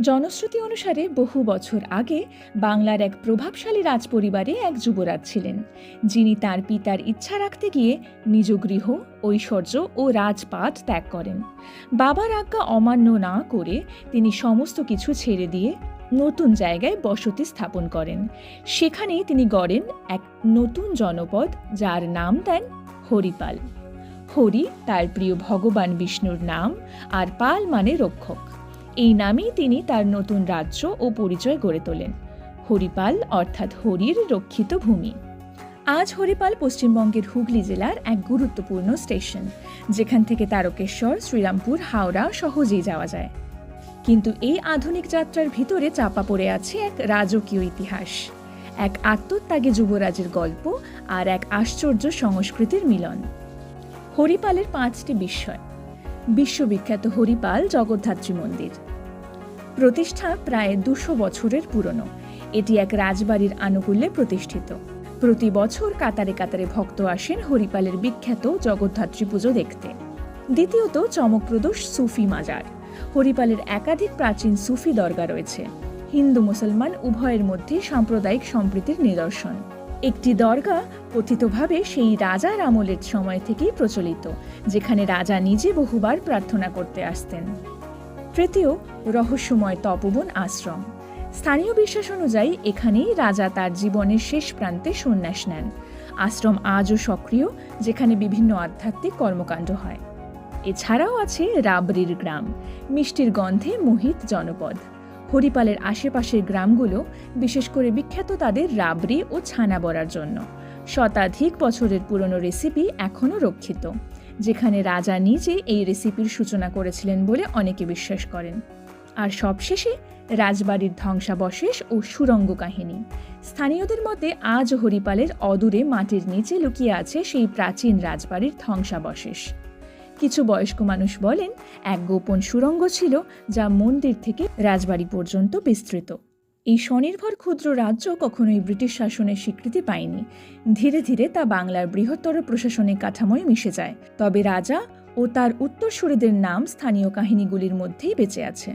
জনশ্রুতি অনুসারে বহু বছর আগে বাংলার এক প্রভাবশালী রাজপরিবারে এক যুবরাজ ছিলেন, যিনি তার পিতার ইচ্ছা রাখতে গিয়ে নিজ গৃহ ঐশ্বর্য ও রাজপাট ত্যাগ করেন। বাবার আজ্ঞা অমান্য না করে তিনি সমস্ত কিছু ছেড়ে দিয়ে নতুন জায়গায় বসতি স্থাপন করেন। সেখানেই তিনি গড়েন এক নতুন জনপদ যার নাম দেন হরিপাল। হরি তার প্রিয় ভগবান বিষ্ণুর নাম আর পাল মানে রক্ষক। এই নামেই তিনি তার নতুন রাজ্য ও পরিচয় গড়ে তোলেন। হরিপাল অর্থাৎ হরির রক্ষিত ভূমি। আজ হরিপাল পশ্চিমবঙ্গের হুগলি জেলার এক গুরুত্বপূর্ণ স্টেশন, যেখান থেকে তারকেশ্বর, শ্রীরামপুর, হাওড়া সহজেই যাওয়া যায়। কিন্তু এই আধুনিক যাত্রার ভিতরে চাপা পড়ে আছে এক রাজকীয় ইতিহাস, এক আত্মত্যাগে যুবরাজের গল্প আর এক আশ্চর্য সংস্কৃতির মিলন। হরিপালের পাঁচটি বিস্ময়। বিশ্ববিখ্যাত হরিপাল জগদ্ধাত্রী মন্দির। প্রতিষ্ঠা প্রায় দুশো বছরের পুরনো। এটি এক রাজবাড়ির আনুকূল্যে প্রতিষ্ঠিত। প্রতি বছর কাতারে কাতারে ভক্ত আসেন হরিপালের বিখ্যাত জগদ্ধাত্রী পুজো দেখতে। দ্বিতীয়ত, চমকপ্রদ সুফি মাজার। হরিপালের একাধিক প্রাচীন সুফি দরগা রয়েছে। হিন্দু মুসলমান উভয়ের মধ্যে সাম্প্রদায়িক সম্প্রীতির নিদর্শন। একটি দরগা কথিতভাবে সেই রাজার আমলের সময় থেকেই প্রচলিত, যেখানে রাজা নিজে বহুবার প্রার্থনা করতে আসতেন। তৃতীয়, রহস্যময় তপবন আশ্রম। স্থানীয় বিশ্বাস অনুযায়ী এখানেই রাজা তার জীবনের শেষ প্রান্তে সন্ন্যাস নেন। আশ্রম আজও সক্রিয়, যেখানে বিভিন্ন আধ্যাত্মিক কর্মকাণ্ড হয়। এছাড়াও আছে রাবড়ির গ্রাম, মিষ্টির গন্ধে মোহিত জনপদ। হরিপালের আশেপাশের গ্রামগুলো, বিশেষ করে বিখ্যাত তাদের রাবড়ি ও ছানা বড়ার জন্য। শতাধিক বছরের পুরনো রেসিপি এখনও রক্ষিত, যেখানে রাজা নিজে এই রেসিপির সূচনা করেছিলেন বলে অনেকে বিশ্বাস করেন। আর সবশেষে রাজবাড়ির ধ্বংসাবশেষ ও সুরঙ্গ কাহিনী। স্থানীয়দের মতে আজ হরিপালের অদূরে মাটির নিচে লুকিয়ে আছে সেই প্রাচীন রাজবাড়ির ধ্বংসাবশেষ। কিছু বয়স্ক মানুষ বলেন, এক গোপন সুরঙ্গ ছিল যা মন্দির থেকে রাজবাড়ি পর্যন্ত বিস্তৃত। এই স্বনির্ভর ক্ষুদ্র রাজ্য কখনোই ব্রিটিশ শাসনের স্বীকৃতি পায়নি। ধীরে ধীরে তা বাংলার বৃহত্তর প্রশাসনিক কাঠামোয় মিশে যায়। তবে রাজা ও তার উত্তরসূরিদের নাম স্থানীয় কাহিনীগুলির মধ্যেই বেঁচে আছে।